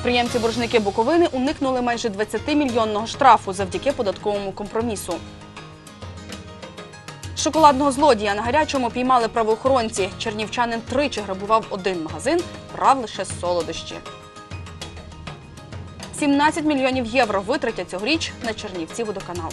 Підприємці-боржники Буковини уникнули майже 20-мільйонного штрафу завдяки податковому компромісу. Шоколадного злодія на гарячому піймали правоохоронці. Чернівчанин тричі грабував один магазин, брав лише солодощі. 17 мільйонів євро витратять цьогоріч на Чернівці водоканал.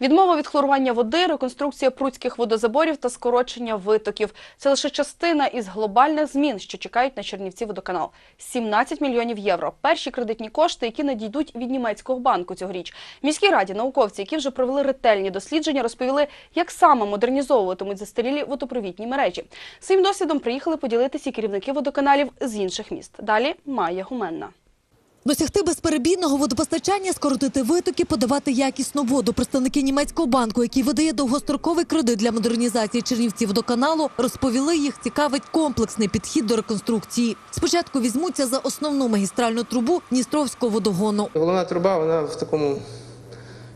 Відмова від хлорування води, реконструкція пруцьких водозаборів та скорочення витоків це лише частина із глобальних змін, що чекають на Чернівці водоканал. 17 мільйонів євро. Перші кредитні кошти, які надійдуть від німецького банку цьогоріч. Міській раді науковці, які вже провели ретельні дослідження, розповіли, як саме модернізовуватимуть застарілі водопровідні мережі. Своїм досвідом приїхали поділитися керівники водоканалів з інших міст. Далі Майя Гуменна. Досягти безперебійного водопостачання, скоротити витоки, подавати якісну воду. Представники німецького банку, який видає довгостроковий кредит для модернізації Чернівців водоканалу, розповіли, їх цікавить комплексний підхід до реконструкції. Спочатку візьмуться за основну магістральну трубу Дністровського водогону. Головна труба вона в такому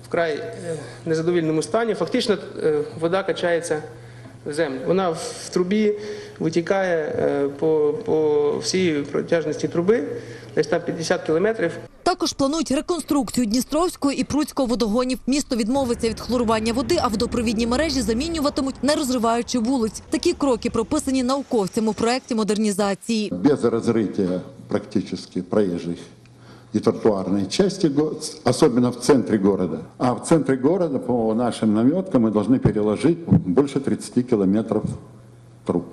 вкрай е, незадовільному стані. Фактично е, вода качається землю. Вона в трубі витікає е, по, по всій протяжності труби, десь там 50 кілометрів. Також планують реконструкцію Дністровського і Пруцького водогонів. Місто відмовиться від хлорування води, а водопровідні мережі замінюватимуть, не розриваючи вулиць. Такі кроки прописані науковцями у проєкті модернізації. без разрытия практически проезжих и тротуарной части, особенно в центре города. А в центре города, по нашим наметкам, мы должны переложить больше 30 километров труб.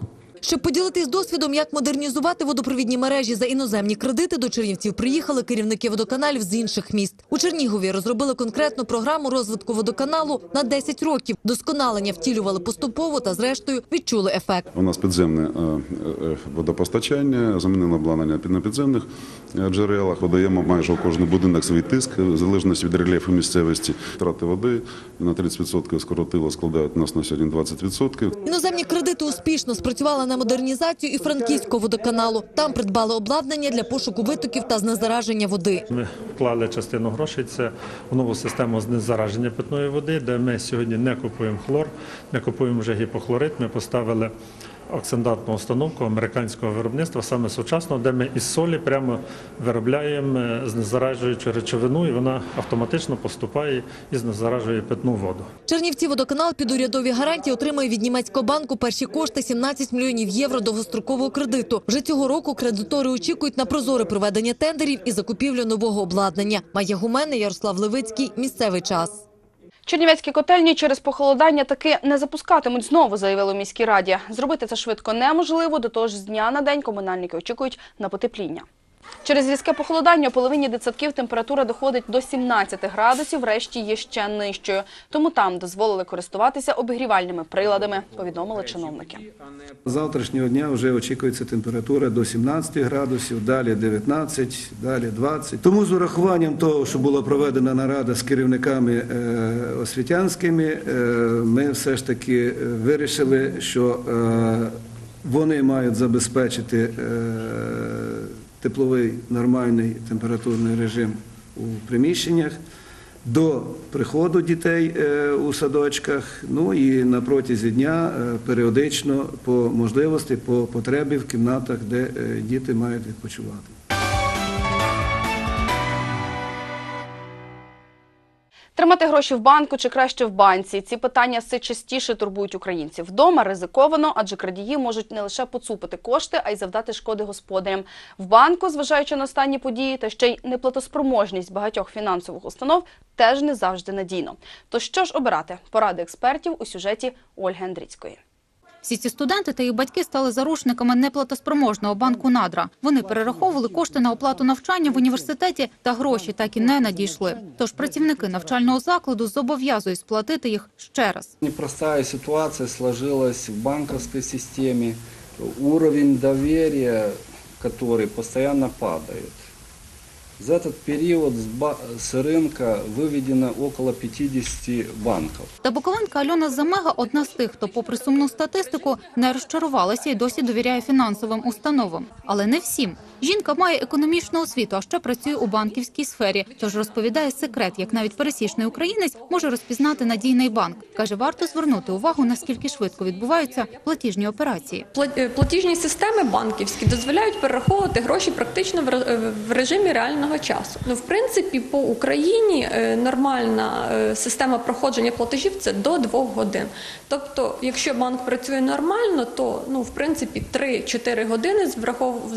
Щоб поділитись досвідом, як модернізувати водопровідні мережі за іноземні кредити, до Чернівців приїхали керівники водоканалів з інших міст. У Чернігові розробили конкретну програму розвитку водоканалу на 10 років. Досконалення втілювали поступово та, зрештою, відчули ефект. У нас підземне е, е, водопостачання, замінили обладнання на підземних е, джерелах. Видаємо майже у кожний будинок свій тиск, в залежності від рельєфу місцевості. Втрати води на 30% скоротило, складають у нас на сьогодні 20%. Іноземні успішно спрацювала на модернізацію і франківського водоканалу. Там придбали обладнання для пошуку витоків та знезараження води. Ми вклали частину грошей це в нову систему знезараження питної води, де ми сьогодні не купуємо хлор, не купуємо вже гіпохлорид. Ми поставили оксидантну установку американського виробництва, саме сучасного, де ми із солі прямо виробляємо е, знезаражуючу речовину, і вона автоматично поступає і знезаражує питну воду. Чернівці водоканал під урядові гарантії отримає від німецького банку перші кошти 17 мільйонів євро довгострокового кредиту. Вже цього року кредитори очікують на прозоре проведення тендерів і закупівлю нового обладнання. Майя Гуменна, Ярослав Левицький. Місцевий час. Чернівецькі котельні через похолодання таки не запускатимуть знову, заявили у міській раді. Зробити це швидко неможливо, до того ж з дня на день комунальники очікують на потепління. Через різке похолодання у половині дитсадків температура доходить до 17 градусів, решті є ще нижчою. Тому там дозволили користуватися обігрівальними приладами, повідомили чиновники. Завтрашнього дня вже очікується температура до 17 градусів, далі 19, далі 20. Тому з урахуванням того, що була проведена нарада з керівниками е, освітянськими, е, ми все ж таки е, вирішили, що вони мають забезпечити тепловий нормальний температурний режим у приміщеннях. До приходу дітей е, у садочках, ну і на протязі дня е, періодично по можливості, по потребі в кімнатах, де е, діти мають відпочивати. Тримати гроші в банку чи краще в банці? Ці питання все частіше турбують українців. Вдома ризиковано, адже крадії можуть не лише поцупити кошти, а й завдати шкоди господарям. В банку, зважаючи на останні події, та ще й неплатоспроможність багатьох фінансових установ, теж не завжди надійно. То що ж обирати? Поради експертів у сюжеті Ольги Андріцької. Всі ці студенти та їх батьки стали заручниками неплатоспроможного банку «Надра». Вони перераховували кошти на оплату навчання в університеті, та гроші так і не надійшли. Тож працівники навчального закладу зобов'язують сплатити їх ще раз. Непростая ситуация сложилась в банковской системе. Уровень доверия, который постоянно падает. За этот период с, ба- с рынка выведено около 50 банков. Та буковинка Альона Замега одна з тих, хто, попри сумну статистику, не розчарувалася і досі довіряє фінансовим установам. Але не всім. Жінка має економічну освіту, а ще працює у банківській сфері. Тож розповідає секрет, як навіть пересічний українець може розпізнати надійний банк. Каже, варто звернути увагу, наскільки швидко відбуваються платіжні операції. Пла- е, Платіжні системи банківські дозволяють перераховувати гроші практично в ре- е, в режимі реального часу. Ну, в принципі, по Україні е, нормальна е, система проходження платежів це до двох годин. Тобто, якщо банк працює нормально, то ну в принципі 3-4 години з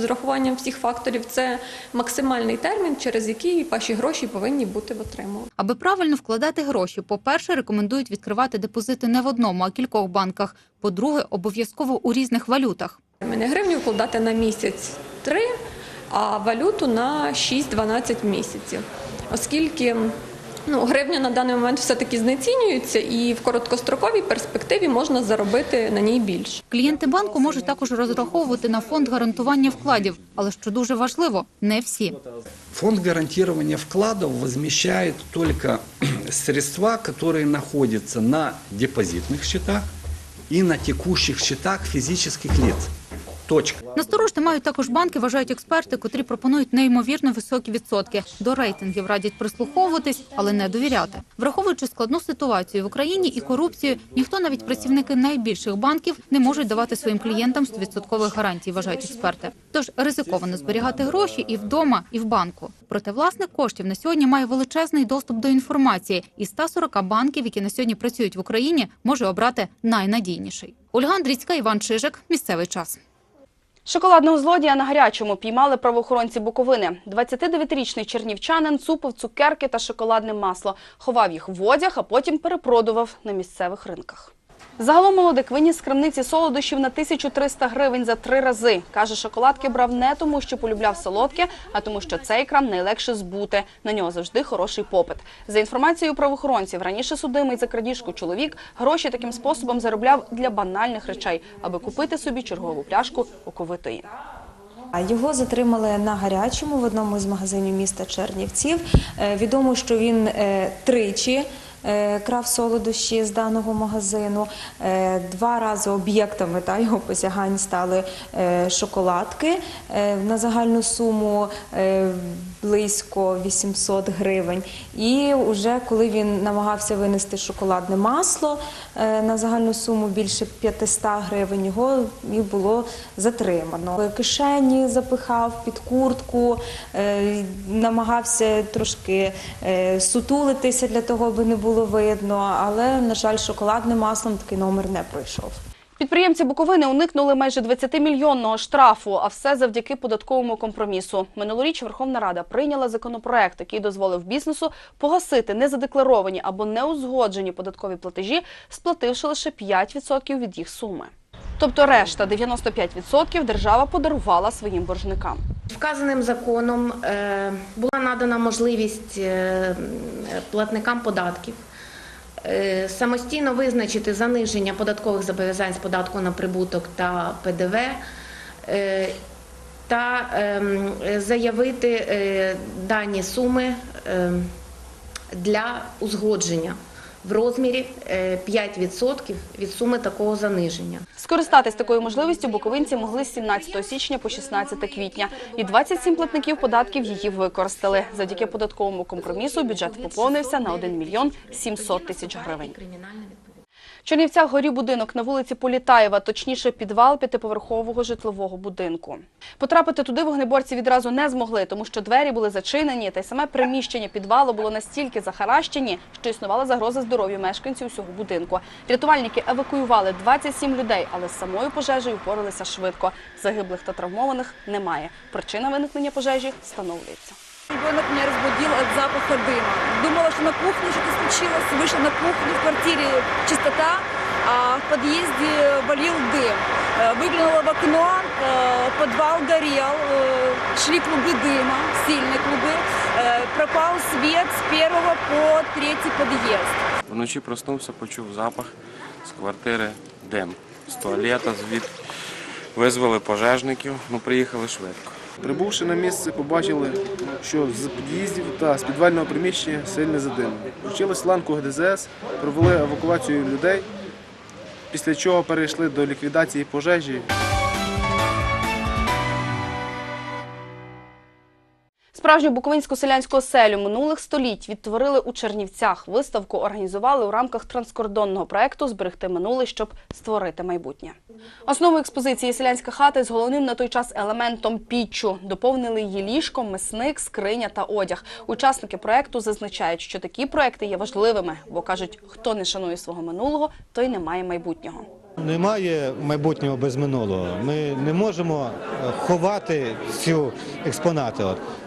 врахуванням всіх факторів це максимальний термін, через який ваші гроші повинні бути отримані. Аби правильно вкладати гроші, по-перше, рекомендують відкривати депозити не в одному, а кількох банках. По-друге, обов'язково у різних валютах. Мене гривню вкладати на місяць 3, а валюту на 6-12 місяців. Оскільки ну, гривня на даний момент все-таки знецінюється, і в короткостроковій перспективі можна заробити на ній більше. Клієнти банку можуть також розраховувати на фонд гарантування вкладів, але що дуже важливо, не всі. Фонд гарантирования вкладов возмещает только средства, которые находятся на депозитных счетах и на текущих счетах физических лиц. Точка. Насторожте мають також банки, вважають експерти, котрі пропонують неймовірно високі відсотки. До рейтингів радять прислуховуватись, але не довіряти. Враховуючи складну ситуацію в Україні і корупцію, ніхто, навіть працівники найбільших банків, не можуть давати своїм клієнтам 100% гарантій, вважають експерти. Тож ризиковано зберігати гроші і вдома, і в банку. Проте власник коштів на сьогодні має величезний доступ до інформації, і 140 банків, які на сьогодні працюють в Україні, може обрати найнадійніший. Ольга Андрійська, Іван Чижик. Місцевий час. Шоколадного злодія на гарячому піймали правоохоронці Буковини. 29-річний чернівчанин цупив цукерки та шоколадне масло, ховав їх в одяг, а потім перепродував на місцевих ринках. Загалом молодик виніс з крамниці солодощів на 1300 гривень за три рази. Каже, шоколадки брав не тому, що полюбляв солодке, а тому, що цей крам найлегше збути. На нього завжди хороший попит. За інформацією правоохоронців, раніше судимий за крадіжку чоловік гроші таким способом заробляв для банальних речей, аби купити собі чергову пляшку оковитої. Його затримали на гарячому в одному з магазинів міста Чернівців. Е, Відомо, що він е, тричі крав солодощі з даного магазину. Е, Два рази об'єктами та, його посягань стали е, шоколадки е, на загальну суму е, близько 800 гривень. І вже коли він намагався винести шоколадне масло е, на загальну суму більше 500 гривень, його було затримано. Кишені запихав під куртку, е, намагався трошки е, сутулитися для того, аби не було видно, але, на жаль, шоколадним маслом такий номер не пройшов. Підприємці Буковини уникнули майже 20-мільйонного штрафу, а все завдяки податковому компромісу. Минулоріч Верховна Рада прийняла законопроект, який дозволив бізнесу погасити незадекларовані або неузгоджені податкові платежі, сплативши лише 5% від їх суми. Тобто решта 95% держава подарувала своїм боржникам. Вказаним законом е, була надана можливість е, платникам податків е, самостійно визначити заниження податкових зобов'язань з податку на прибуток та ПДВ та ем, заявити дані суми ем, для узгодження в розмірі е, 5% від суми такого заниження. Скористатись такою можливістю буковинці могли з 17 січня по 16 квітня. І 27 платників податків її використали. Завдяки податковому компромісу бюджет поповнився на 1 мільйон 700 тисяч гривень. Чернівцях горів будинок на вулиці Політаєва, точніше підвал п'ятиповерхового житлового будинку. Потрапити туди вогнеборці відразу не змогли, тому що двері були зачинені, та й саме приміщення підвалу було настільки захаращені, що існувала загроза здоров'ю мешканців усього будинку. Рятувальники евакуювали 27 людей, але з самою пожежею впоралися швидко. Загиблих та травмованих немає. Причина виникнення пожежі встановлюється. Ребенок меня разбудил от запаха дыма. Думала, что на кухне что-то случилось. Вышла на кухню, в квартире чистота, а в подъезде валил дым. Э, Выглянула в окно, э, подвал горел, э, шли клубы дыма, сильные клубы. Э, Пропал свет с первого по третий подъезд. Вночі проснувся, почув запах з квартири дим. З туалета, звідки визвали пожежників, ну приїхали швидко. Прибувши на місце, побачили, що з під'їздів та з підвального приміщення сильне задимлення. Включили ланку ГДЗС, провели евакуацію людей, після чого перейшли до ліквідації пожежі. Справжню буковинську селянську оселю минулих століть відтворили у Чернівцях. Виставку організували у рамках транскордонного проекту Зберегти минуле, щоб створити майбутнє. Основу експозиції селянська хата з головним на той час елементом піччю. Доповнили її ліжком, месник, скриня та одяг. Учасники проекту зазначають, що такі проекти є важливими, бо кажуть, хто не шанує свого минулого, той не має майбутнього. Немає майбутнього без минулого. Ми не можемо е, ховати цю експонати.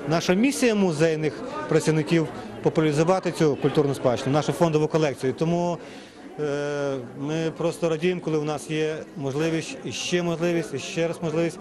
Наша місія музейних працівників популяризувати цю культурну спадщину, нашу фондову колекцію. Тому ми просто радіємо, коли у нас є можливість, і ще можливість, і ще раз можливість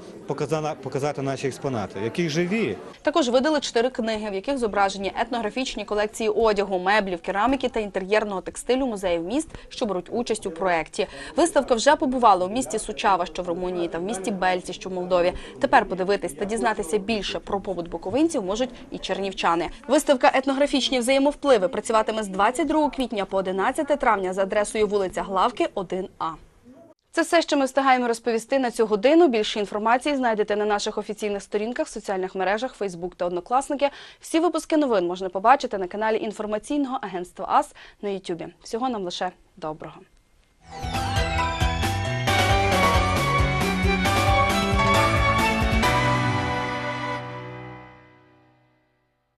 показати наші експонати, які живі. Також видали чотири книги, в яких зображені етнографічні колекції одягу, меблів, кераміки та інтер'єрного текстилю музеїв міст, що беруть участь у проєкті. Виставка вже побувала у місті Сучава, що в Румунії, та в місті Бельці, що в Молдові. Тепер подивитись та дізнатися більше про побут буковинців можуть і чернівчани. Виставка етнографічні взаємовпливи працюватиме з 22 квітня по 11 травня за адресою вулиця Главки, 1А. Це все, що ми встигаємо розповісти на цю годину. Більше інформації знайдете на наших офіційних сторінках, соціальних мережах, Фейсбук та Однокласники. Всі випуски новин можна побачити на каналі інформаційного агентства АС на Ютубі. Всього нам лише доброго.